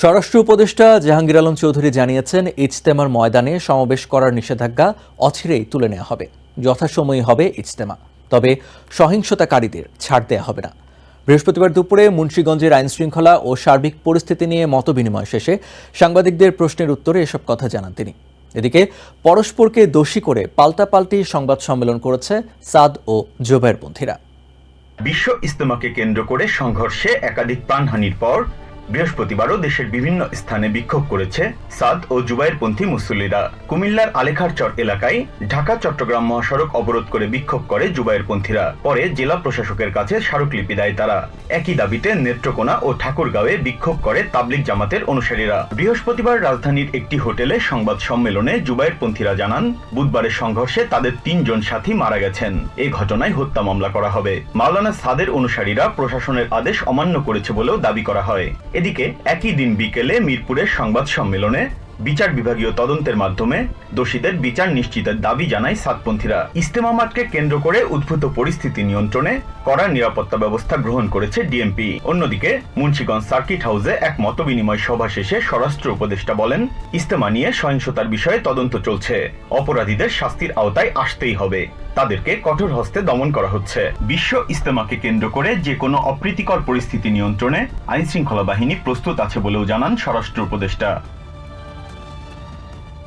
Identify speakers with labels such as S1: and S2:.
S1: স্বরাষ্ট্র উপদেষ্টা জাহাঙ্গীর আলম চৌধুরী জানিয়েছেন, ইজতেমার ময়দানে সমাবেশ করার নিষেধাজ্ঞা অচিরেই তুলে নেওয়া হবে। যথাসময়ই হবে ইজতেমা। তবে সহিংসতাকারীদের ছাড় দেওয়া হবে না। বৃহস্পতিবার দুপুরে মুন্সীগঞ্জের আইনশৃঙ্খলা ও সার্বিক পরিস্থিতি নিয়ে মতবিনিময় শেষে সাংবাদিকদের প্রশ্নের উত্তরে এসব কথা জানান তিনি। এদিকে পরস্পরকে দোষী করে পাল্টাপাল্টি সংবাদ সম্মেলন করেছে সাদ ও জোবাইরপন্থীরা
S2: বিশ্ব ইস্তেমাকে কেন্দ্র করে সংঘর্ষে একাধিক প্রাণহানির পর বৃহস্পতিবারও দেশের বিভিন্ন স্থানে বিক্ষোভ করেছে সাদ ও জুবাইরপন্থী মুসল্লিরা। কুমিল্লার আলেখারচর এলাকায় ঢাকা, চট্টগ্রাম মহাসড়ক অবরোধ করে বিক্ষোভ করে জুবাইরপন্থীরা পরে জেলা প্রশাসকের কাছে স্মারকলিপি দেয় তারা। একই দাবিতে নেত্রকোনা ও ঠাকুরগাঁওয়ে বিক্ষোভ করে তাবলিক জামাতের অনুসারীরা। বৃহস্পতিবার রাজধানীর একটি হোটেলে সংবাদ সম্মেলনে জুবাইরপন্থীরা জানান, বুধবারের সংঘর্ষে তাদের তিনজন সাথী মারা গেছেন। এ ঘটনায় হত্যা মামলা করা হবে। মাওলানা সাদের অনুসারীরা প্রশাসনের আদেশ অমান্য করেছে বলেও দাবি করা হয়। এদিকে একই দিন বিকেলে মিরপুরের সংবাদ সম্মেলনে বিচার বিভাগীয় তদন্তের মাধ্যমে দোষীদের বিচার নিশ্চিতের দাবি জানায় সাতপন্থীরা। ইস্তেমা মাঠকে কেন্দ্র করে উদ্ভূত পরিস্থিতি নিয়ন্ত্রণে কড়া নিরাপত্তা ব্যবস্থা গ্রহণ করেছে ডিএমপি। অন্যদিকে মুন্সিগঞ্জ সার্কিট হাউসে এক মতবিনিময় সভা শেষে স্বরাষ্ট্র উপদেষ্টা বলেন ইস্তেমা নিয়ে সহিংসতার বিষয়ে তদন্ত চলছে। অপরাধীদের শাস্তির আওতায় আসতেই হবে। তাদেরকে কঠোর হস্তে দমন করা হচ্ছে। বিশ্ব ইস্তেমাকে কেন্দ্র করে যে কোনো অপ্রীতিকর পরিস্থিতি নিয়ন্ত্রণে আইন শৃঙ্খলা বাহিনী প্রস্তুত আছে বলেও জানান স্বরাষ্ট্র উপদেষ্টা।